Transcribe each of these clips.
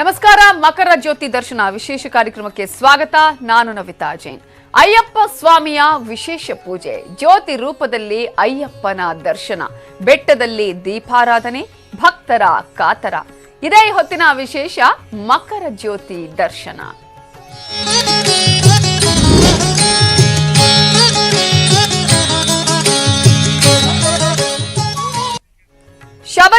ನಮಸ್ಕಾರ, ಮಕರ ಜ್ಯೋತಿ ದರ್ಶನ ವಿಶೇಷ ಕಾರ್ಯಕ್ರಮಕ್ಕೆ ಸ್ವಾಗತ. ನಾನು ನವಿತಾ ಜೈನ್. ಅಯ್ಯಪ್ಪ ಸ್ವಾಮಿಯ ವಿಶೇಷ ಪೂಜೆ, ಜ್ಯೋತಿ ರೂಪದಲ್ಲಿ ಅಯ್ಯಪ್ಪನ ದರ್ಶನ, ಬೆಟ್ಟದಲ್ಲಿ ದೀಪಾರಾಧನೆ, ಭಕ್ತರ ಕಾತರ. ಇದೇ ಹೊತ್ತಿನ ವಿಶೇಷ ಮಕರ ಜ್ಯೋತಿ ದರ್ಶನ.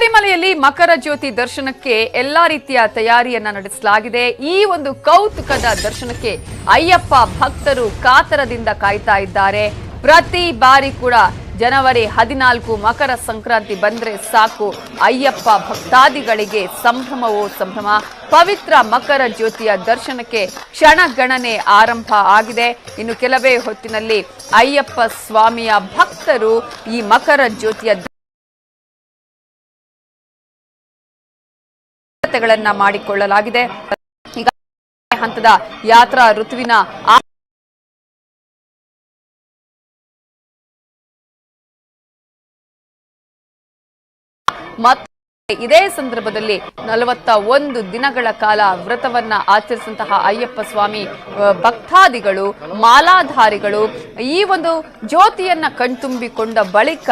ಶಬರಿಮಲೆಯಲ್ಲಿ ಮಕರ ಜ್ಯೋತಿ ದರ್ಶನಕ್ಕೆ ಎಲ್ಲಾ ರೀತಿಯ ತಯಾರಿಯನ್ನ ನಡೆಸಲಾಗಿದೆ. ಈ ಒಂದು ಕೌತುಕದ ದರ್ಶನಕ್ಕೆ ಅಯ್ಯಪ್ಪ ಭಕ್ತರು ಕಾತರದಿಂದ ಕಾಯ್ತಾ ಇದ್ದಾರೆ. ಪ್ರತಿ ಬಾರಿ ಕೂಡ ಜನವರಿ ಹದಿನಾಲ್ಕು ಮಕರ ಸಂಕ್ರಾಂತಿ ಬಂದ್ರೆ ಸಾಕು. ಅಯ್ಯಪ್ಪ ಭಕ್ತಾದಿಗಳಿಗೆ ಸಂಭ್ರಮವೋ ಸಂಭ್ರಮ. ಪವಿತ್ರ ಮಕರ ಜ್ಯೋತಿಯ ದರ್ಶನಕ್ಕೆ ಕ್ಷಣಗಣನೆ ಆರಂಭ ಆಗಿದೆ. ಇನ್ನು ಕೆಲವೇ ಹೊತ್ತಿನಲ್ಲಿ ಅಯ್ಯಪ್ಪ ಸ್ವಾಮಿಯ ಭಕ್ತರು ಈ ಮಕರ ಜ್ಯೋತಿಯ ಸಿದ್ಧತೆಗಳನ್ನ ಮಾಡಿಕೊಳ್ಳಲಾಗಿದೆ. ಈಗ ಹಂತದ ಯಾತ್ರಾ ಋತುವಿನ ಮತ್ತು ಇದೇ ಸಂದರ್ಭದಲ್ಲಿ ನಲವತ್ತ ಒಂದು ದಿನಗಳ ಕಾಲ ವ್ರತವನ್ನ ಆಚರಿಸಿದಂತಹ ಅಯ್ಯಪ್ಪ ಸ್ವಾಮಿ ಭಕ್ತಾದಿಗಳು, ಮಾಲಾಧಾರಿಗಳು ಈ ಒಂದು ಜ್ಯೋತಿಯನ್ನ ಕಣ್ತುಂಬಿಕೊಂಡ ಬಳಿಕ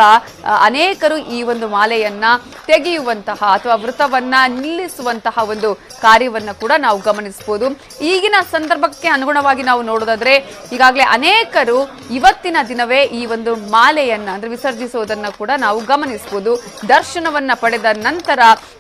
ಅನೇಕರು ಈ ಒಂದು ಮಾಲೆಯನ್ನ ತೆಗೆಯುವಂತಹ ಅಥವಾ ವ್ರತವನ್ನ ನಿಲ್ಲಿಸುವಂತಹ ಒಂದು ಕಾರ್ಯವನ್ನ ಕೂಡ ನಾವು ಗಮನಿಸಬಹುದು. ಈಗಿನ ಸಂದರ್ಭಕ್ಕೆ ಅನುಗುಣವಾಗಿ ನಾವು ನೋಡೋದಾದ್ರೆ, ಈಗಾಗಲೇ ಅನೇಕರು ಇವತ್ತಿನ ದಿನವೇ ಈ ಒಂದು ಮಾಲೆಯನ್ನ ಅಂದ್ರೆ ವಿಸರ್ಜಿಸುವುದನ್ನ ಕೂಡ ನಾವು ಗಮನಿಸಬಹುದು. ದರ್ಶನವನ್ನ ಪಡೆದ ನಂತರ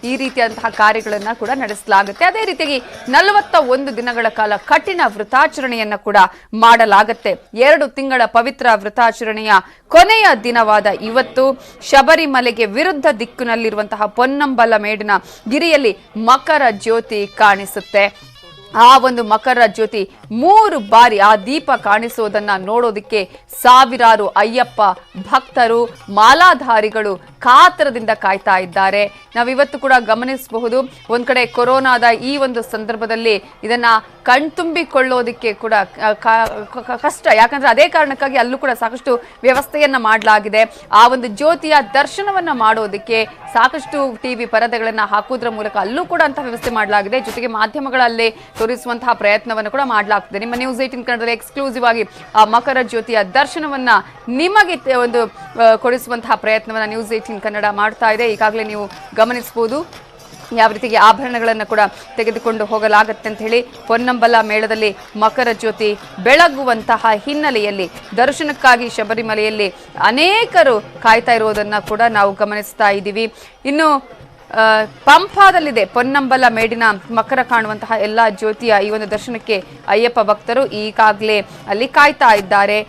ಈ ರೀತಿಯಾದಂತಹ ಕಾರ್ಯಗಳನ್ನ ಕೂಡ ನಡೆಸಲಾಗುತ್ತೆ. ಅದೇ ರೀತಿಯಾಗಿ ನಲವತ್ತ ಒಂದು ದಿನಗಳ ಕಾಲ ಕಠಿಣ ವೃತಾಚರಣೆಯನ್ನ ಕೂಡ ಮಾಡಲಾಗುತ್ತೆ. ಎರಡು ತಿಂಗಳ ಪವಿತ್ರ ವೃತಾಚರಣೆಯ ಕೊನೆಯ ದಿನವಾದ ಇವತ್ತು ಶಬರಿಮಲೆಗೆ ವಿರುದ್ಧ ದಿಕ್ಕಿನಲ್ಲಿರುವಂತಹ ಪೊನ್ನಂಬಲ ಮೇಡಿನ ಗಿರಿಯಲ್ಲಿ ಮಕರ ಜ್ಯೋತಿ ಕಾಣಿಸುತ್ತೆ. ಆ ಒಂದು ಮಕರ ಜ್ಯೋತಿ ಮೂರು ಬಾರಿ ಆ ದೀಪ ಕಾಣಿಸುವುದನ್ನ ನೋಡೋದಕ್ಕೆ ಸಾವಿರಾರು ಅಯ್ಯಪ್ಪ ಭಕ್ತರು, ಮಾಲಾಧಾರಿಗಳು ಕಾತರದಿಂದ ಕಾಯ್ತಾ ಇದ್ದಾರೆ. ನಾವಿವತ್ತು ಕೂಡ ಗಮನಿಸಬಹುದು, ಒಂದ್ ಕಡೆ ಕೊರೋನಾದ ಈ ಒಂದು ಸಂದರ್ಭದಲ್ಲಿ ಇದನ್ನ ಕಣ್ತುಂಬಿಕೊಳ್ಳೋದಕ್ಕೆ ಕೂಡ ಕಷ್ಟ. ಯಾಕಂದ್ರೆ ಅದೇ ಕಾರಣಕ್ಕಾಗಿ ಅಲ್ಲೂ ಕೂಡ ಸಾಕಷ್ಟು ವ್ಯವಸ್ಥೆಯನ್ನ ಮಾಡಲಾಗಿದೆ. ಆ ಒಂದು ಜ್ಯೋತಿಯ ದರ್ಶನವನ್ನ ಮಾಡೋದಕ್ಕೆ ಸಾಕಷ್ಟು ಟಿವಿ ಪರದೆಗಳನ್ನ ಹಾಕೋದ್ರ ಮೂಲಕ ಅಲ್ಲೂ ಕೂಡ ಅಂತ ವ್ಯವಸ್ಥೆ ಮಾಡಲಾಗಿದೆ. ಜೊತೆಗೆ ಮಾಧ್ಯಮಗಳಲ್ಲಿ ತೋರಿಸುವಂತಹ ಪ್ರಯತ್ನವನ್ನು ಕೂಡ ಮಾಡಲಾಗ್ತದೆ. ನಿಮ್ಮ ನ್ಯೂಸ್ ಏಟಿನ್ ಕನ್ನಡದಲ್ಲಿ ಎಕ್ಸ್ಕ್ಲೂಸಿವ್ ಆಗಿ ಆ ಮಕರ ಜ್ಯೋತಿಯ ದರ್ಶನವನ್ನ ನಿಮಗೆ ಒಂದು ಕೊಡಿಸುವಂತಹ ಪ್ರಯತ್ನವನ್ನು ನ್ಯೂಸ್ ಏಟಿನ್ ಕನ್ನಡ ಮಾಡ್ತಾ ಇದೆ. ಈಗಾಗಲೇ ನೀವು ಗಮನಿಸಬಹುದು. ಯಾವ ರೀತಿಗೆ ಆಭರಣಗಳನ್ನು ಕೂಡ ತೆಗೆದುಕೊಂಡು ಹೋಗಲಾಗತ್ತೆ ಅಂತ ಹೇಳಿ ಪೊನ್ನಂಬಲ ಮೇಳದಲ್ಲಿ ಮಕರ ಜ್ಯೋತಿ ಬೆಳಗುವಂತಹ ಹಿನ್ನೆಲೆಯಲ್ಲಿ, ದರ್ಶನಕ್ಕಾಗಿ ಶಬರಿಮಲೆಯಲ್ಲಿ ಅನೇಕರು ಕಾಯ್ತಾ ಇರುವುದನ್ನು ಕೂಡ ನಾವು ಗಮನಿಸ್ತಾ ಇದ್ದೀವಿ. ಇನ್ನು ಪಂಪಾದಲ್ಲಿದೆ ಪೊನ್ನಂಬಲ ಮೇಡಿನ ಮಕರ ಕಾಣುವಂತಹ ಎಲ್ಲ ಜ್ಯೋತಿಯ ಈ ಒಂದು ದರ್ಶನಕ್ಕೆ ಅಯ್ಯಪ್ಪ ಭಕ್ತರು ಈಗಾಗಲೇ ಅಲ್ಲಿ ಕಾಯ್ತಾ ಇದ್ದಾರೆ.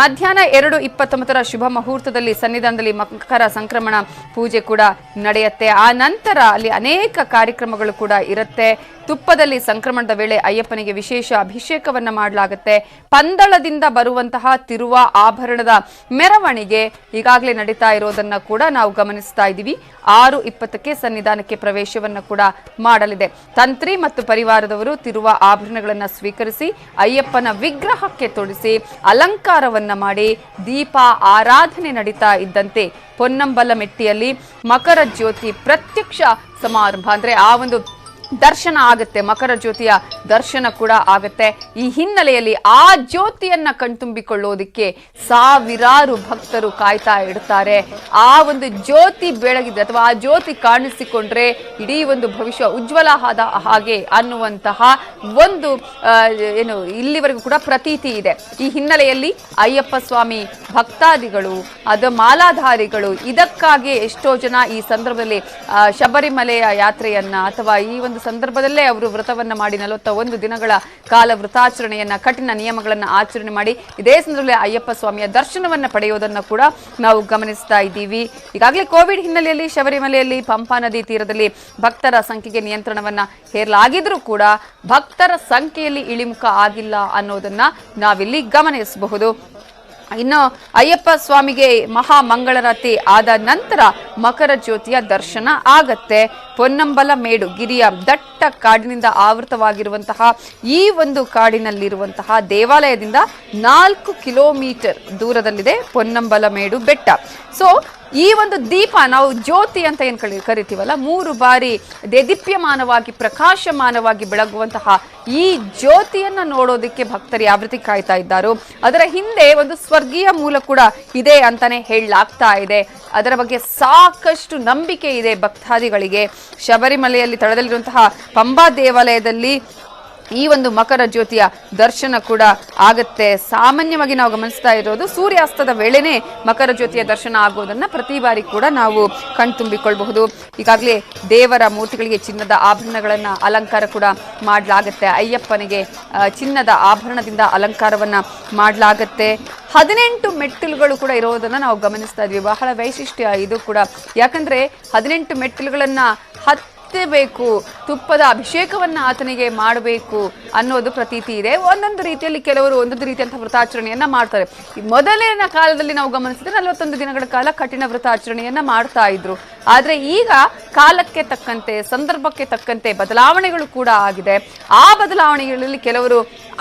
ಮಧ್ಯಾಹ್ನ ಎರಡು ಇಪ್ಪತ್ತೊಂಬತ್ತರ ಶುಭ ಮುಹೂರ್ತದಲ್ಲಿ ಸನ್ನಿಧಾನದಲ್ಲಿ ಮಕರ ಸಂಕ್ರಮಣ ಪೂಜೆ ಕೂಡ ನಡೆಯುತ್ತೆ. ಆ ನಂತರ ಅಲ್ಲಿ ಅನೇಕ ಕಾರ್ಯಕ್ರಮಗಳು ಕೂಡ ಇರುತ್ತೆ. ತುಪ್ಪದಲ್ಲಿ ಸಂಕ್ರಮಣದ ವೇಳೆ ಅಯ್ಯಪ್ಪನಿಗೆ ವಿಶೇಷ ಅಭಿಷೇಕವನ್ನ ಮಾಡಲಾಗುತ್ತೆ. ಪಂದಳದಿಂದ ಬರುವಂತಹ ತಿರುವ ಆಭರಣದ ಮೆರವಣಿಗೆ ಈಗಾಗಲೇ ನಡೀತಾ ಇರೋದನ್ನ ಕೂಡ ನಾವು ಗಮನಿಸ್ತಾ ಇದ್ದೀವಿ. ಆರು ಇಪ್ಪತ್ತಕ್ಕೆ ಸನ್ನಿಧಾನಕ್ಕೆ ಪ್ರವೇಶವನ್ನ ಕೂಡ ಮಾಡಲಿದೆ. ತಂತ್ರಿ ಮತ್ತು ಪರಿವಾರದವರು ತಿರುವ ಆಭರಣಗಳನ್ನ ಸ್ವೀಕರಿಸಿ, ಅಯ್ಯಪ್ಪನ ವಿಗ್ರಹಕ್ಕೆ ತೊಡಿಸಿ, ಅಲಂಕಾರವನ್ನ ಮಾಡಿ, ದೀಪ, ಆರಾಧನೆ ನಡೀತಾ ಇದ್ದಂತೆ ಪೊನ್ನಂಬಲ ಮೆಟ್ಟಿಯಲ್ಲಿ ಮಕರ ಜ್ಯೋತಿ ಪ್ರತ್ಯಕ್ಷ ಸಮಾರಂಭ. ಅಂದ್ರೆ ಆ ಒಂದು ದರ್ಶನ ಆಗುತ್ತೆ, ಮಕರ ಜ್ಯೋತಿಯ ದರ್ಶನ ಕೂಡ ಆಗುತ್ತೆ. ಈ ಹಿನ್ನೆಲೆಯಲ್ಲಿ ಆ ಜ್ಯೋತಿಯನ್ನ ಕಣ್ತುಂಬಿಕೊಳ್ಳೋದಕ್ಕೆ ಸಾವಿರಾರು ಭಕ್ತರು ಕಾಯ್ತಾ ಇಡ್ತಾರೆ. ಆ ಒಂದು ಜ್ಯೋತಿ ಬೆಳಗಿದೆ ಅಥವಾ ಆ ಜ್ಯೋತಿ ಕಾಣಿಸಿಕೊಂಡ್ರೆ ಇಡೀ ಒಂದು ಭವಿಷ್ಯ ಉಜ್ವಲ ಆದ ಹಾಗೆ ಅನ್ನುವಂತಹ ಒಂದು ಏನು, ಇಲ್ಲಿವರೆಗೂ ಕೂಡ ಪ್ರತೀತಿ ಇದೆ. ಈ ಹಿನ್ನೆಲೆಯಲ್ಲಿ ಅಯ್ಯಪ್ಪ ಸ್ವಾಮಿ ಭಕ್ತಾದಿಗಳು, ಅದ ಮಾಲಾಧಾರಿಗಳು, ಇದಕ್ಕಾಗಿ ಎಷ್ಟೋ ಜನ ಈ ಸಂದರ್ಭದಲ್ಲಿ ಶಬರಿಮಲೆಯ ಯಾತ್ರೆಯನ್ನ ಅಥವಾ ಈ ಒಂದು ಸಂದರ್ಭದಲ್ಲೇ ಅವರು ವ್ರತವನ್ನು ಮಾಡಿ ನಲವತ್ತ ಒಂದು ದಿನಗಳ ಕಾಲ ವ್ರತಾಚರಣೆಯನ್ನ, ಕಠಿಣ ನಿಯಮಗಳನ್ನ ಆಚರಣೆ ಮಾಡಿ ಇದೇ ಸಂದರ್ಭದಲ್ಲಿ ಅಯ್ಯಪ್ಪ ಸ್ವಾಮಿಯ ದರ್ಶನವನ್ನ ಪಡೆಯೋದನ್ನ ಕೂಡ ನಾವು ಗಮನಿಸ್ತಾ ಇದ್ದೀವಿ. ಈಗಾಗಲೇ ಕೋವಿಡ್ ಹಿನ್ನೆಲೆಯಲ್ಲಿ, ಶಬರಿಮಲೆಯಲ್ಲಿ, ಪಂಪಾ ನದಿ ತೀರದಲ್ಲಿ ಭಕ್ತರ ಸಂಖ್ಯೆಗೆ ನಿಯಂತ್ರಣವನ್ನ ಹೇರಲಾಗಿದ್ರೂ ಕೂಡ ಭಕ್ತರ ಸಂಖ್ಯೆಯಲ್ಲಿ ಇಳಿಮುಖ ಆಗಿಲ್ಲ ಅನ್ನೋದನ್ನ ನಾವಿಲ್ಲಿ ಗಮನಿಸಬಹುದು. ಇನ್ನು ಅಯ್ಯಪ್ಪ ಸ್ವಾಮಿಗೆ ಮಹಾ ಮಂಗಳರಾತಿ ಆದ ನಂತರ ಮಕರ ಜ್ಯೋತಿಯ ದರ್ಶನ ಆಗತ್ತೆ. ಪೊನ್ನಂಬಲ ಮೇಡು ಗಿರಿಯ ದಟ್ಟ ಕಾಡಿನಿಂದ ಆವೃತವಾಗಿರುವಂತಹ ಈ ಒಂದು ಕಾಡಿನಲ್ಲಿರುವಂತಹ ದೇವಾಲಯದಿಂದ ನಾಲ್ಕು ಕಿಲೋಮೀಟರ್ ದೂರದಲ್ಲಿದೆ ಪೊನ್ನಂಬಲ ಮೇಡು ಬೆಟ್ಟ. ಸೊ ಈ ಒಂದು ದೀಪ ನಾವು ಜ್ಯೋತಿ ಅಂತ ಏನು ಕಳಿ, ಕರಿತೀವಲ್ಲ? ಮೂರು ಬಾರಿ ದೇದೀಪ್ಯಮಾನವಾಗಿ, ಪ್ರಕಾಶಮಾನವಾಗಿ ಬೆಳಗುವಂತಹ ಈ ಜ್ಯೋತಿಯನ್ನು ನೋಡೋದಕ್ಕೆ ಭಕ್ತರು ಯಾವ ರೀತಿ ಕಾಯ್ತಾ ಇದ್ದಾರೋ, ಅದರ ಹಿಂದೆ ಒಂದು ಸ್ವರ್ಗೀಯ ಮೂಲ ಕೂಡ ಇದೆ ಅಂತಾನೆ ಹೇಳಲಾಗ್ತಾ ಇದೆ. ಅದರ ಬಗ್ಗೆ ಸಾಕಷ್ಟು ನಂಬಿಕೆ ಇದೆ ಭಕ್ತಾದಿಗಳಿಗೆ. ಶಬರಿಮಲೆಯಲ್ಲಿ ತಳದಲ್ಲಿರುವಂತಹ ಪಂಬಾ ದೇವಾಲಯದಲ್ಲಿ ಈ ಒಂದು ಮಕರ ಜ್ಯೋತಿಯ ದರ್ಶನ ಕೂಡ ಆಗುತ್ತೆ. ಸಾಮಾನ್ಯವಾಗಿ ನಾವು ಗಮನಿಸ್ತಾ ಇರೋದು ಸೂರ್ಯಾಸ್ತದ ವೇಳೆನೆ ಮಕರ ಜ್ಯೋತಿಯ ದರ್ಶನ ಆಗೋದನ್ನ ಪ್ರತಿ ಬಾರಿ ಕೂಡ ನಾವು ಕಣ್ತುಂಬಿಕೊಳ್ಬಹುದು ಈಗಾಗಲೇ ದೇವರ ಮೂರ್ತಿಗಳಿಗೆ ಚಿನ್ನದ ಆಭರಣಗಳನ್ನ ಅಲಂಕಾರ ಕೂಡ ಮಾಡಲಾಗತ್ತೆ. ಅಯ್ಯಪ್ಪನಿಗೆ ಚಿನ್ನದ ಆಭರಣದಿಂದ ಅಲಂಕಾರವನ್ನ ಮಾಡಲಾಗತ್ತೆ. ಹದಿನೆಂಟು ಮೆಟ್ಟಿಲುಗಳು ಕೂಡ ಇರೋದನ್ನ ನಾವು ಗಮನಿಸ್ತಾ ಇದ್ವಿ. ಬಹಳ ವೈಶಿಷ್ಟ್ಯ ಇದು ಕೂಡ. ಯಾಕಂದ್ರೆ ಹದಿನೆಂಟು ಮೆಟ್ಟಿಲುಗಳನ್ನ ಹತ್ತಬೇಕು ತುಪ್ಪದ ಅಭಿಷೇಕವನ್ನ ಆತನಿಗೆ ಮಾಡಬೇಕು ಅನ್ನೋದು ಪ್ರತೀತಿ ಇದೆ. ಒಂದೊಂದು ರೀತಿಯಲ್ಲಿ ಕೆಲವರು ಒಂದೊಂದು ರೀತಿಯಂತಹ ವ್ರತಾಚರಣೆಯನ್ನು ಮಾಡ್ತಾರೆ. ಮೊದಲಿನ ಕಾಲದಲ್ಲಿ ನಾವು ಗಮನಿಸಿದ್ರೆ ನಲವತ್ತೊಂದು ದಿನಗಳ ಕಾಲ ಕಠಿಣ ವ್ರತಾಚರಣೆಯನ್ನು ಮಾಡ್ತಾ ಇದ್ರು. ಆದ್ರೆ ಈಗ ಕಾಲಕ್ಕೆ ತಕ್ಕಂತೆ, ಸಂದರ್ಭಕ್ಕೆ ತಕ್ಕಂತೆ ಬದಲಾವಣೆಗಳು ಕೂಡ ಆಗಿದೆ. ಆ ಬದಲಾವಣೆಗಳಲ್ಲಿ ಕೆಲವರು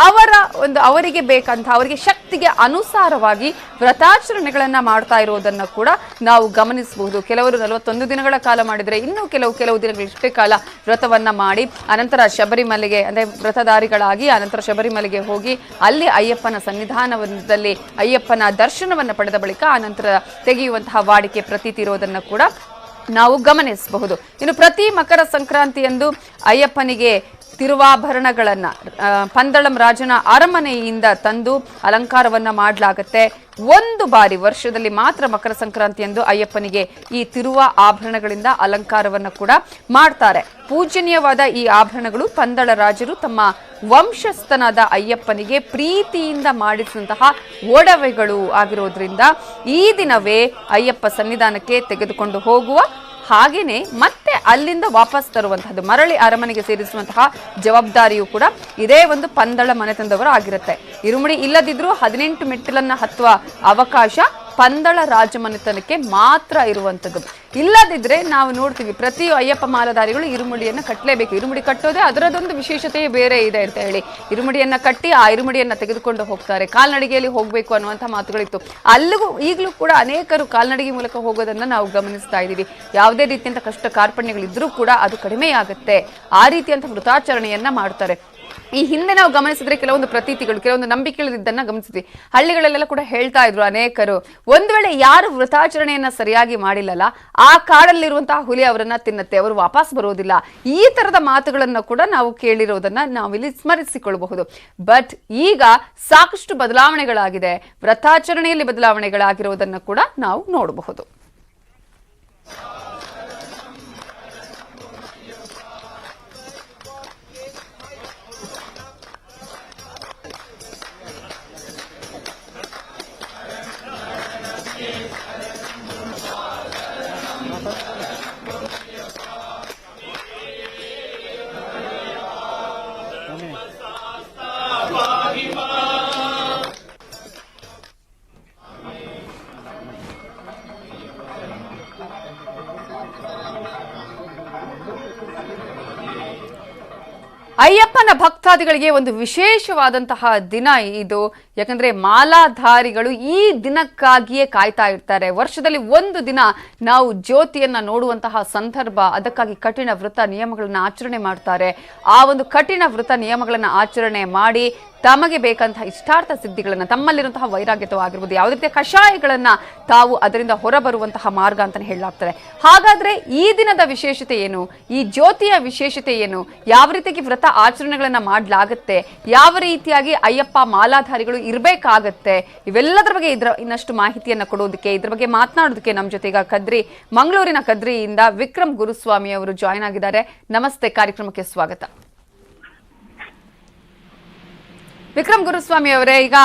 ಅವರ ಒಂದು ಅವರಿಗೆ ಬೇಕಂತ, ಅವರಿಗೆ ಶಕ್ತಿಗೆ ಅನುಸಾರವಾಗಿ ವ್ರತಾಚರಣೆಗಳನ್ನ ಮಾಡ್ತಾ ಇರೋದನ್ನ ಕೂಡ ನಾವು ಗಮನಿಸಬಹುದು. ಕೆಲವರು ನಲವತ್ತೊಂದು ದಿನಗಳ ಕಾಲ ಮಾಡಿದರೆ ಇನ್ನು ಕೆಲವು ಕೆಲವು ದಿನಗಳಿಷ್ಟೇ ಕಾಲ ವ್ರತವನ್ನ ಮಾಡಿ ಅನಂತರ ಶಬರಿಮಲೆಗೆ, ಅಂದ್ರೆ ವ್ರತಧಾರಿಗಳಾಗಿ ಅನಂತರ ಶಬರಿಮಲೆಗೆ ಹೋಗಿ ಅಲ್ಲಿ ಅಯ್ಯಪ್ಪನ ಸನ್ನಿಧಾನದಲ್ಲಿ ಅಯ್ಯಪ್ಪನ ದರ್ಶನವನ್ನ ಪಡೆದ ಬಳಿಕ ಆನಂತರ ತೆಗೆಯುವಂತಹ ವಾಡಿಕೆ ಪ್ರತೀತಿ ಇರೋದನ್ನ ಕೂಡ ನಾವು ಗಮನಿಸಬಹುದು. ಇನ್ನು ಪ್ರತಿ ಮಕರ ಸಂಕ್ರಾಂತಿಯಂದು ಅಯ್ಯಪ್ಪನಿಗೆ ತಿರುವಾಭರಣಗಳನ್ನ ಪಂದಳಂ ರಾಜನ ಅರಮನೆಯಿಂದ ತಂದು ಅಲಂಕಾರವನ್ನು ಮಾಡಲಾಗುತ್ತೆ. ಒಂದು ಬಾರಿ ವರ್ಷದಲ್ಲಿ ಮಾತ್ರ ಮಕರ ಸಂಕ್ರಾಂತಿಯಂದು ಅಯ್ಯಪ್ಪನಿಗೆ ಈ ತಿರುವ ಆಭರಣಗಳಿಂದ ಅಲಂಕಾರವನ್ನು ಕೂಡ ಮಾಡ್ತಾರೆ. ಪೂಜನೀಯವಾದ ಈ ಆಭರಣಗಳು ಪಂದಳ ರಾಜರು ತಮ್ಮ ವಂಶಸ್ಥನಾದ ಅಯ್ಯಪ್ಪನಿಗೆ ಪ್ರೀತಿಯಿಂದ ಮಾಡಿಸಿದಂತಹ ಒಡವೆಗಳು ಆಗಿರೋದ್ರಿಂದ ಈ ದಿನವೇ ಅಯ್ಯಪ್ಪ ಸನ್ನಿಧಾನಕ್ಕೆ ತೆಗೆದುಕೊಂಡು ಹೋಗುವ ಹಾಗೇನೆ ಮತ್ತೆ ಅಲ್ಲಿಂದ ವಾಪಸ್ ತರುವಂತಹದ್ದು, ಮರಳಿ ಅರಮನೆಗೆ ಸೇರಿಸುವಂತಹ ಜವಾಬ್ದಾರಿಯು ಕೂಡ ಇದೇ ಒಂದು ಪಂದಳ ಮನೆತನದವರು ಆಗಿರುತ್ತೆ ಇರುಮುಡಿ ಇಲ್ಲದಿದ್ರೂ ಹದಿನೆಂಟು ಮೆಟ್ಟಿಲನ್ನ ಹತ್ತುವ ಅವಕಾಶ ಪಂದಳ ರಾಜಮನೆತನಕ್ಕೆ ಮಾತ್ರ ಇರುವಂತದ್ದು. ಇಲ್ಲದಿದ್ರೆ ನಾವು ನೋಡ್ತೀವಿ, ಪ್ರತಿ ಅಯ್ಯಪ್ಪ ಮಾಲಧಾರಿಗಳು ಇರುಮುಡಿಯನ್ನ ಕಟ್ಟಲೇಬೇಕು ಇರುಮುಡಿ ಕಟ್ಟೋದೇ ಅದರದೊಂದು ವಿಶೇಷತೆಯೇ ಬೇರೆ ಇದೆ ಅಂತ ಹೇಳಿ. ಇರುಮುಡಿಯನ್ನ ಕಟ್ಟಿ ಆ ಇರುಮುಡಿಯನ್ನ ತೆಗೆದುಕೊಂಡು ಹೋಗ್ತಾರೆ. ಕಾಲ್ನಡಿಗೆಯಲ್ಲಿ ಹೋಗಬೇಕು ಅನ್ನುವಂಥ ಮಾತುಗಳಿತ್ತು. ಅಲ್ಲಿಗೂ ಈಗಲೂ ಕೂಡ ಅನೇಕರು ಕಾಲ್ನಡಿಗೆ ಮೂಲಕ ಹೋಗೋದನ್ನ ನಾವು ಗಮನಿಸ್ತಾ ಇದ್ದೀವಿ. ಯಾವುದೇ ರೀತಿಯಂತ ಕಷ್ಟ ಕಾರ್ಪಣ್ಯಗಳಿದ್ರೂ ಕೂಡ ಅದು ಕಡಿಮೆಯಾಗುತ್ತೆ. ಆ ರೀತಿಯಂಥ ವೃತಾಚರಣೆಯನ್ನ ಮಾಡ್ತಾರೆ. ಈ ಹಿಂದೆ ನಾವು ಗಮನಿಸಿದ್ರೆ ಕೆಲವೊಂದು ಪ್ರತೀತಿಗಳು, ಕೆಲವೊಂದು ನಂಬಿಕೆಗಳಿದ್ದನ್ನ ಗಮನಿಸಿದ್ವಿ. ಹಳ್ಳಿಗಳಲ್ಲೆಲ್ಲ ಕೂಡ ಹೇಳ್ತಾ ಇದ್ರು ಅನೇಕರು, ಒಂದು ವೇಳೆ ಯಾರು ವೃತಾಚರಣೆಯನ್ನ ಸರಿಯಾಗಿ ಮಾಡಿಲ್ಲಲ್ಲ, ಆ ಕಾಡಲ್ಲಿರುವಂತಹ ಹುಲಿ ಅವರನ್ನ ತಿನ್ನತ್ತೆ, ಅವರು ವಾಪಸ್ ಬರೋದಿಲ್ಲ. ಈ ತರದ ಮಾತುಗಳನ್ನ ಕೂಡ ನಾವು ಕೇಳಿರೋದನ್ನ ನಾವಿಲ್ಲಿ ಸ್ಮರಿಸಿಕೊಳ್ಳಬಹುದು. ಬಟ್ ಈಗ ಸಾಕಷ್ಟು ಬದಲಾವಣೆಗಳಾಗಿದೆ ವ್ರತಾಚರಣೆಯಲ್ಲಿ ಬದಲಾವಣೆಗಳಾಗಿರೋದನ್ನ ಕೂಡ ನಾವು ನೋಡಬಹುದು. ಅಯ್ಯಪ್ಪನ ಭಕ್ತಾದಿಗಳಿಗೆ ಒಂದು ವಿಶೇಷವಾದಂತಹ ದಿನ ಇದು. ಯಾಕಂದ್ರೆ ಮಾಲಾಧಾರಿಗಳು ಈ ದಿನಕ್ಕಾಗಿಯೇ ಕಾಯ್ತಾ ಇರ್ತಾರೆ. ವರ್ಷದಲ್ಲಿ ಒಂದು ದಿನ ನಾವು ಜ್ಯೋತಿಯನ್ನ ನೋಡುವಂತಹ ಸಂದರ್ಭ. ಅದಕ್ಕಾಗಿ ಕಠಿಣ ವೃತ್ತ ನಿಯಮಗಳನ್ನು ಆಚರಣೆ ಮಾಡ್ತಾರೆ. ಆ ಒಂದು ಕಠಿಣ ವೃತ ನಿಯಮಗಳನ್ನು ಆಚರಣೆ ಮಾಡಿ ತಮಗೆ ಬೇಕಂತಹ ಇಷ್ಟಾರ್ಥ ಸಿದ್ಧಿಗಳನ್ನ ತಮ್ಮಲ್ಲಿರುವಂತಹ ವೈರಾಗ್ಯತವಾಗಿರ್ಬೋದು. ಯಾವುದೇ ರೀತಿಯ ಕಷಾಯಗಳನ್ನ ತಾವು ಅದರಿಂದ ಹೊರಬರುವಂತಹ ಮಾರ್ಗ ಅಂತಾನೆ ಹೇಳಲಾಗ್ತದೆ. ಹಾಗಾದ್ರೆ ಈ ದಿನದ ವಿಶೇಷತೆ ಏನು? ಈ ಜ್ಯೋತಿಯ ವಿಶೇಷತೆ ಏನು? ಯಾವ ರೀತಿಯಾಗಿ ವ್ರತ ಆಚರಣೆಗಳನ್ನ ಮಾಡ್ಲಾಗತ್ತೆ? ಯಾವ ರೀತಿಯಾಗಿ ಅಯ್ಯಪ್ಪ ಮಾಲಾಧಾರಿಗಳು ಇರಬೇಕಾಗತ್ತೆ? ಇವೆಲ್ಲದರ ಬಗ್ಗೆ ಇದ್ರ ಇನ್ನಷ್ಟು ಮಾಹಿತಿಯನ್ನ ಕೊಡೋದಕ್ಕೆ, ಇದ್ರ ಬಗ್ಗೆ ಮಾತನಾಡೋದಕ್ಕೆ ನಮ್ಮ ಜೊತೆ ಕದ್ರಿ, ಮಂಗಳೂರಿನ ಕದ್ರಿಯಿಂದ ವಿಕ್ರಮ್ ಗುರುಸ್ವಾಮಿ ಅವರು ಜಾಯ್ನ್ ಆಗಿದ್ದಾರೆ. ನಮಸ್ತೆ, ಕಾರ್ಯಕ್ರಮಕ್ಕೆ ಸ್ವಾಗತ. ವಿಕ್ರಮ್ ಗುರುಸ್ವಾಮಿ ಅವರೇ ಈಗ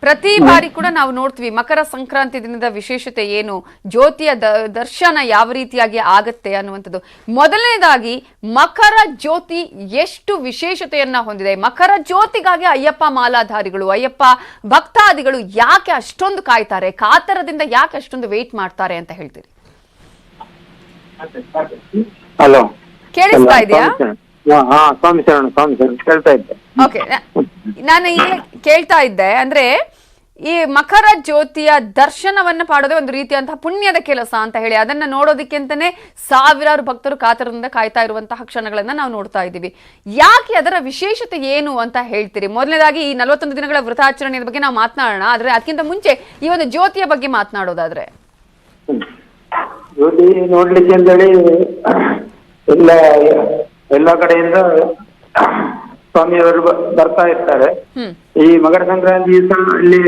ಪ್ರತಿ ಬಾರಿ ಕೂಡ ನಾವು ನೋಡ್ತೀವಿ ಮಕರ ಸಂಕ್ರಾಂತಿ ದಿನದ ವಿಶೇಷತೆ ಏನು ಜ್ಯೋತಿಯ ದ- ದರ್ಶನ ಯಾವ ರೀತಿಯಾಗಿ ಆಗತ್ತೆ ಅನ್ನುವಂಥದ್ದು. ಮೊದಲನೇದಾಗಿ ಮಕರ ಜ್ಯೋತಿ ಎಷ್ಟು ವಿಶೇಷತೆಯನ್ನ ಹೊಂದಿದೆ. ಮಕರ ಜ್ಯೋತಿಗಾಗಿ ಅಯ್ಯಪ್ಪ ಮಾಲಾಧಾರಿಗಳು ಅಯ್ಯಪ್ಪ ಭಕ್ತಾದಿಗಳು ಯಾಕೆ ಅಷ್ಟೊಂದು ಕಾಯ್ತಾರೆ ಕಾತರದಿಂದ ಯಾಕೆ ಅಷ್ಟೊಂದು ವೇಟ್ ಮಾಡ್ತಾರೆ ಅಂತ ಹೇಳ್ತೀರಿ? ಹಲೋ ಕೇಳಿಸ್ತಾ ಇದೆಯಾ? ಹಾ ಹಾ ಸ್ವಾಮಿ ಶರಣ ಸ್ವಾಮಿ ಶರಣ ಕೇಳ್ತಾ ಇದ್ದೆ. ಓಕೆ ನಾನು ಈಗ ಕೇಳ್ತಾ ಇದ್ದೆ ಅಂದ್ರೆ ಈ ಮಕರ ಜ್ಯೋತಿಯ ದರ್ಶನವನ್ನ ಮಾಡೋದೇ ಒಂದು ರೀತಿಯಂತಹ ಪುಣ್ಯದ ಕೆಲಸ ಅಂತ ಹೇಳಿ ಅದನ್ನ ನೋಡೋದಕ್ಕೆ ಅಂತಾನೆ ಸಾವಿರಾರು ಭಕ್ತರು ಕಾತರದಿಂದ ಕಾಯ್ತಾ ಇರುವಂತಹ ಕ್ಷಣಗಳನ್ನ ನಾವು ನೋಡ್ತಾ ಇದ್ದೀವಿ. ಯಾಕೆ ಅದರ ವಿಶೇಷತೆ ಏನು ಅಂತ ಹೇಳ್ತೀರಿ? ಮೊದಲನೇದಾಗಿ ಈ ನಲವತ್ತೊಂದು ದಿನಗಳ ವ್ರತಾಚರಣೆಯ ಬಗ್ಗೆ ನಾವು ಮಾತನಾಡೋಣ ಆದ್ರೆ ಅದಕ್ಕಿಂತ ಮುಂಚೆ ಈ ಒಂದು ಜ್ಯೋತಿಯ ಬಗ್ಗೆ ಮಾತನಾಡೋದಾದ್ರೆ. ಜ್ಯೋತಿ ನೋಡ್ಲಿಕ್ಕೆ ಅಂತೇಳಿ ಎಲ್ಲ ಎಲ್ಲ ಕಡೆಯಿಂದ ಸ್ವಾಮಿಯವರು ಬರ್ತಾ ಇರ್ತಾರೆ. ಈ ಮಕರ ಸಂಕ್ರಾಂತಿ ದಿವಸ ಅಲ್ಲಿ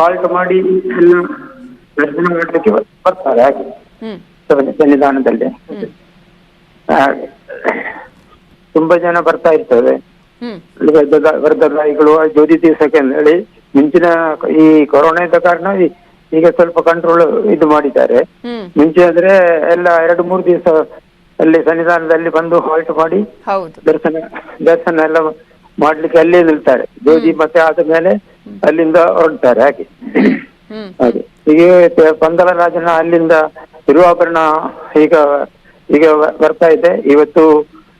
ಹಾಲ್ಟ್ ಮಾಡಿ ಎಲ್ಲ ದರ್ಶನ ಮಾಡಲಿಕ್ಕೆ ಬರ್ತಾರೆ ಹಾಗೆ. ಸನ್ನಿಧಾನದಲ್ಲಿ. ಹಾಗೆ. ತುಂಬಾ ಜನ ಬರ್ತಾ ಇರ್ತಾರೆ ವರ್ಧದಾಯಿಗಳು ಜ್ಯೋತಿ ದಿವಸಕ್ಕೆ ಅಂತ ಹೇಳಿ ಮುಂಚಿನ ಈ ಕೊರೋನಾ ಇದ್ದ ಕಾರಣ ಈಗ ಸ್ವಲ್ಪ ಕಂಟ್ರೋಲ್ ಇದು ಮಾಡಿದ್ದಾರೆ. ಮುಂಚೆ ಆದ್ರೆ ಎಲ್ಲ ಎರಡು ಮೂರು ದಿವಸ ಅಲ್ಲಿ ಸನ್ನಿಧಾನದಲ್ಲಿ ಬಂದು ಹಾಲ್ಟ್ ಮಾಡಿ ಹೌದು. ದರ್ಶನ ದರ್ಶನ ಎಲ್ಲ ಮಾಡ್ಲಿಕ್ಕೆ ಅಲ್ಲೇ ನಿಲ್ತಾರೆ. ಜೋಜಿ ಮತ್ತೆ ಆದ ಮೇಲೆ ಅಲ್ಲಿಂದ ಹೊರಡ್ತಾರೆ ಹಾಗೆ. ಹಾಗೆ. ಈಗ ಪಂದಲ ರಾಜನ ಅಲ್ಲಿಂದ ತಿರುವಾಭರಣ ಈಗ ಈಗ ಬರ್ತಾ ಇದೆ. ಇವತ್ತು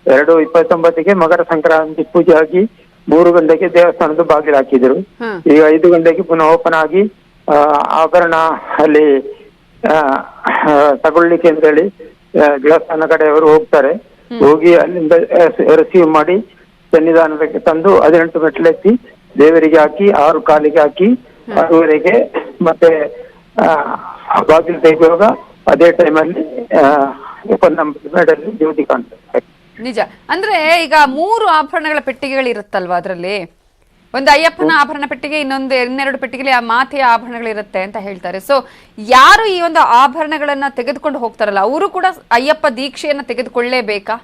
ಎರಡು ಇಪ್ಪತ್ತೊಂಬತ್ತಿಗೆ ಮಕರ ಸಂಕ್ರಾಂತಿ ಪೂಜೆ ಆಗಿ ಮೂರು ಗಂಟೆಗೆ ದೇವಸ್ಥಾನದ ಬಾಗಿಲು ಹಾಕಿದ್ರು. ಈಗ ಐದು ಗಂಟೆಗೆ ಪುನಃ ಓಪನ್ ಆಗಿ ಆ, ಆಭರಣ ಅಲ್ಲಿ ತಗೊಳ್ಳಿಕ್ಕೆ ಅಂತ ಹೇಳಿ ಆ, ದೇವಸ್ಥಾನ ಕಡೆಯವರು ಹೋಗ್ತಾರೆ. ಹೋಗಿ ಅಲ್ಲಿಂದ ರಿಸೀವ್ ಮಾಡಿ ಸನ್ನಿಧಾನಕ್ಕೆ ತಂದು ಹದಿನೆಂಟು ಮೆಟ್ಲೆತ್ತಿ ದೇವರಿಗೆ ಹಾಕಿ ಆರು ಕಾಲಿಗೆ ಹಾಕಿ ಅದುವರೆಗೆ ಮತ್ತೆ ಬಾಗಿಲು ತೆಗೆಯುವಾಗ ಅದೇ ಟೈಮಲ್ಲಿ ಜ್ಯೋತಿ ಕಾಣ್ತದೆ. ನಿಜ. ಅಂದ್ರೆ ಈಗ ಮೂರು ಆಭರಣಗಳ ಪೆಟ್ಟಿಗೆಗಳಿರುತ್ತಲ್ವಾ ಅದರಲ್ಲಿ? ಒಂದು ಅಯ್ಯಪ್ಪನ ಆಭರಣ ಪೆಟ್ಟಿಗೆ ಇನ್ನೊಂದು ಇನ್ನೆರಡು ಪೆಟ್ಟಿಗೆಲಿ ಆ ಮಾತೆಯ ಆಭರಣಗಳಿರುತ್ತೆ ಅಂತ ಹೇಳ್ತಾರೆ. ಸೊ ಯಾರು ಈ ಒಂದು ಆಭರಣಗಳನ್ನ ತೆಗೆದುಕೊಂಡು ಹೋಗ್ತಾರಲ್ಲ ಅವರು ಕೂಡ ಅಯ್ಯಪ್ಪ ದೀಕ್ಷೆಯನ್ನ ತೆಗೆದುಕೊಳ್ಳೇಬೇಕಾ?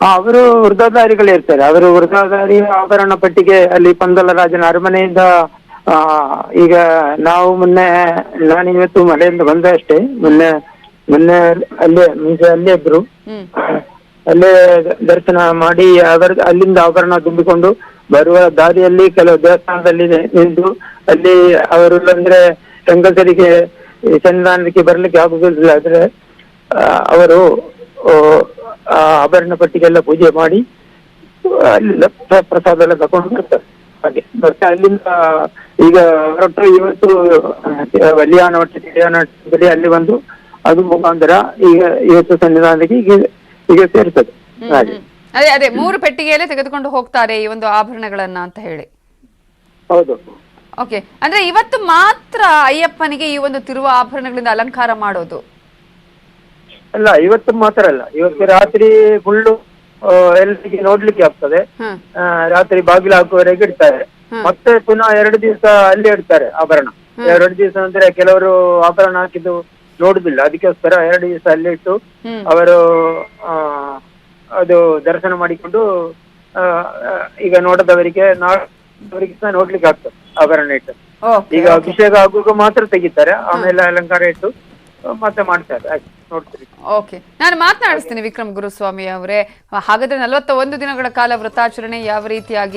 ಅವರು ವೃದ್ಧಾಧಾರಿಗಳು ಇರ್ತಾರೆ. ಅವರು ವೃದ್ಧಾಧಾರಿ ಆಭರಣ ಪಟ್ಟಿಗೆ ಅಲ್ಲಿ ಪಂದಲ ರಾಜನ ಅರಮನೆಯಿಂದ ಆ, ಈಗ ನಾವು ಮೊನ್ನೆ ನಾನಿವತ್ತು ಮಳೆಯಿಂದ ಬಂದೆ ಅಷ್ಟೇ. ಮೊನ್ನೆ ಮೊನ್ನೆ ಅಲ್ಲೇ ಮುಂಚೆ ಅಲ್ಲೇ ಇದ್ರು. ಅಲ್ಲೇ ದರ್ಶನ ಮಾಡಿ ಅವರ ಅಲ್ಲಿಂದ ಆಭರಣ ತುಂಬಿಕೊಂಡು ಬರುವ ದಾರಿಯಲ್ಲಿ ಕೆಲವು ದೇವಸ್ಥಾನದಲ್ಲಿ ನಿಂತು ಅಲ್ಲಿ ಅವರು ಅಂದ್ರೆ ಹೆಂಗಸರಿಗೆ ಚಂದ್ರಾನಕ್ಕೆ ಸನ್ನಿಧಾನಕ್ಕೆ ಬರ್ಲಿಕ್ಕೆ ಆಗುದಿಲ್ಲ. ಆದ್ರೆ ಅವರು ಆ, ಆಭರಣ ಪಟ್ಟಿಗೆಲ್ಲ ಪೂಜೆ ಮಾಡಿ ಅಲ್ಲಿ ಪ್ರ- ಪ್ರಸಾದ ಎಲ್ಲ ತಕೊಂಡು ಬರ್ತಾರೆ. ಹಾಗೆ. ಮತ್ತೆ ಅಲ್ಲಿಂದ ಈಗ ಹೊರಟು ಇವತ್ತು ಬಲಿಯಾನ ಬಳಿ ಅಲ್ಲಿ ಬಂದು ಅದು ಮುಖಾಂತರ ಈಗ ಇವತ್ತು ಸನ್ನಿಧಾನಕ್ಕೆ ಈಗ ಈಗ ಸೇರ್ತದೆ. ಹಾಗೆ. ಅದೇ ಅದೇ ಮೂರು ಪೆಟ್ಟಿಗೆಯಲ್ಲೇ ತೆಗೆದುಕೊಂಡು ಹೋಗ್ತಾರೆ ಈ ಒಂದು ಆಭರಣಗಳನ್ನ ಅಂತ ಹೇಳಿ. ಹೌದು. ಓಕೆ ಅಂದ್ರೆ ಇವತ್ತು ಮಾತ್ರ ಅಯ್ಯಪ್ಪನಿಗೆ ಈ ಒಂದು ತಿರುವ ಆಭರಣಗಳಿಂದ ಅಲಂಕಾರ ಮಾಡೋದು? ಅಲ್ಲ ಇವತ್ತು ಮಾತ್ರ ಅಲ್ಲ. ಇವತ್ತು ರಾತ್ರಿ ಫುಲ್ಲು ಎಲ್ಲರಿಗೆ ನೋಡ್ಲಿಕ್ಕೆ ಆಗ್ತದೆ. ರಾತ್ರಿ ಬಾಗಿಲು ಹಾಕುವವರೆಗೆ ಇಡ್ತಾರೆ. ಮತ್ತೆ ಪುನಃ ಎರಡು ದಿವಸ ಅಲ್ಲೇ ಇಡ್ತಾರೆ ಆಭರಣ. ಎರಡು ದಿವಸ ಅಂದ್ರೆ ಕೆಲವರು ಆಭರಣ ಹಾಕಿದ್ದು ನೋಡುದಿಲ್ಲ. ಅದಕ್ಕೋಸ್ಕರ ಎರಡು ದಿವಸ ಅಲ್ಲಿ ಇಟ್ಟು ಅವರು ಆ, ಅದು ದರ್ಶನ ಮಾಡಿಕೊಂಡು ಈಗ ನೋಡದವರಿಗೆ ನಾಡವರಿಗೆ ಸಹ ನೋಡ್ಲಿಕ್ಕೆ ಆಗ್ತದೆ ಆಭರಣ ಇಟ್ಟು. ಈಗ ಅಭಿಷೇಕ ಆಗುವಾಗ ಮಾತ್ರ ತೆಗಿತಾರೆ ಆಮೇಲೆ ಅಲಂಕಾರ ಇಟ್ಟು ಮತ್ತೆ ಮಾಡ್ತಾರೆ ನೋಡ್ತೀರಿ. ಓಕೆ ನಾನು ಮಾತನಾಡಿಸ್ತೀನಿ ವಿಕ್ರಮ್ ಗುರುಸ್ವಾಮಿ ಅವರೇ ಹಾಗಾದ್ರೆ ನಲವತ್ತ ಒಂದು ದಿನಗಳ ಕಾಲ ವ್ರತಾಚರಣೆ ಯಾವ ರೀತಿಯಾಗಿ